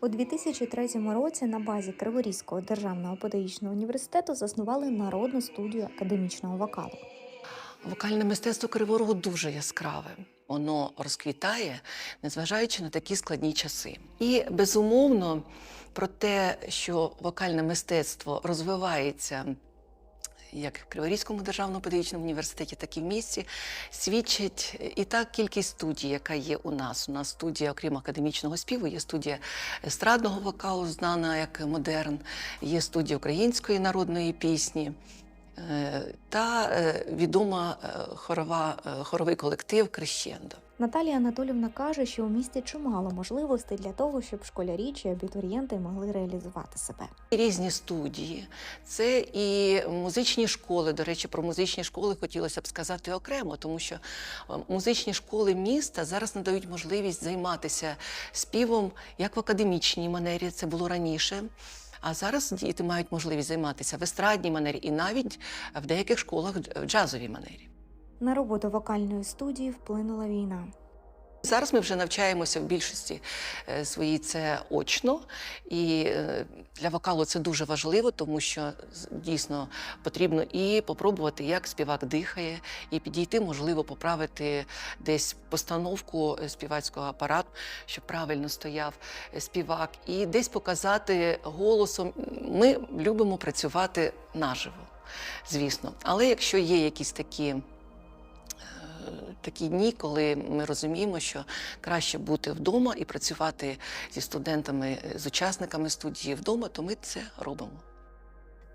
У 2003 році на базі Криворізького державного педагогічного університету заснували народну студію академічного вокалу. Вокальне мистецтво Криворогу дуже яскраве. Воно розквітає, незважаючи на такі складні часи. І безумовно про те, що вокальне мистецтво розвивається як в Криворізькому державному педагогічному університеті, так і в місті, свідчить і та кількість студій, яка є у нас. У нас студія, окрім академічного співу, є студія естрадного вокалу, знана як модерн, є студія української народної пісні. Е, та е, відома е, хорова, хоровий колектив Крещендо. Наталія Анатолівна каже, що у місті чимало можливостей для того, щоб школярі чи абітурієнти могли реалізувати себе. Різні студії, це і музичні школи. До речі, про музичні школи хотілося б сказати окремо, тому що е, музичні школи міста зараз надають можливість займатися співом як в академічній манері, це було раніше. А зараз діти мають можливість займатися в естрадній манері і навіть в деяких школах в джазовій манері. На роботу вокальної студії вплинула війна. Зараз ми вже навчаємося в більшості е, своїй це очно, і е, для вокалу це дуже важливо, тому що дійсно потрібно і попробувати, як співак дихає, і підійти, можливо, поправити десь постановку е, співацького апарату, щоб правильно стояв співак, і десь показати голосом. Ми любимо працювати наживо, звісно. Але якщо є якісь такі такі дні, коли ми розуміємо, що краще бути вдома і працювати зі студентами, з учасниками студії вдома, то ми це робимо.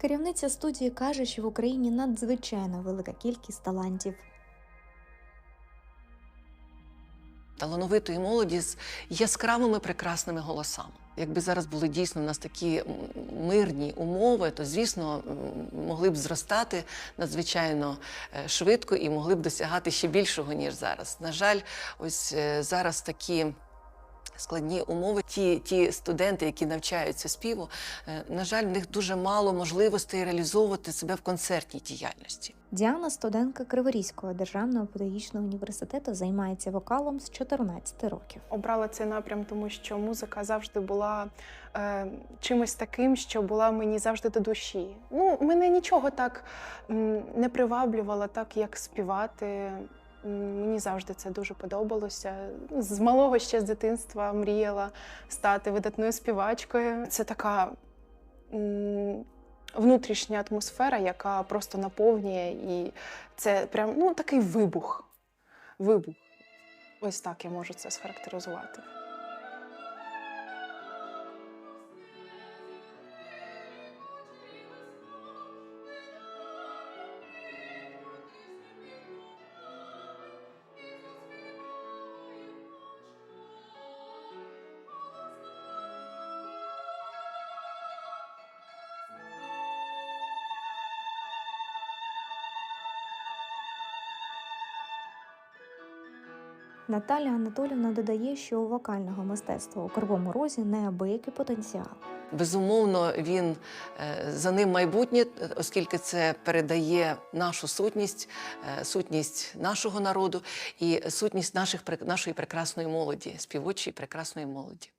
Керівниця студії каже, що в Україні надзвичайно велика кількість талантів. Талановитої молоді з яскравими прекрасними голосами. Якби зараз були дійсно у нас такі мирні умови, то звісно могли б зростати надзвичайно е, швидко і могли б досягати ще більшого ніж зараз. На жаль, ось е, зараз такі. Складні умови, ті, ті студенти, які навчаються співу, е, на жаль, в них дуже мало можливостей реалізовувати себе в концертній діяльності. Діана, студентка Криворізького державного педагогічного університету, займається вокалом з 14 років. Обрала цей напрям, тому що музика завжди була е, чимось таким, що була мені завжди до душі. Ну, мене нічого так м, не приваблювало, так як співати. Мені завжди це дуже подобалося. З малого ще з дитинства мріяла стати видатною співачкою. Це така внутрішня атмосфера, яка просто наповнює, і це прям ну, такий вибух. Вибух. Ось так я можу це схарактеризувати. Наталя Анатолівна додає, що у вокального мистецтва у Кривому Розі неабиякий потенціал. Безумовно, він е, за ним майбутнє, оскільки це передає нашу сутність, е, сутність нашого народу і сутність наших нашої прекрасної молоді, співочої прекрасної молоді.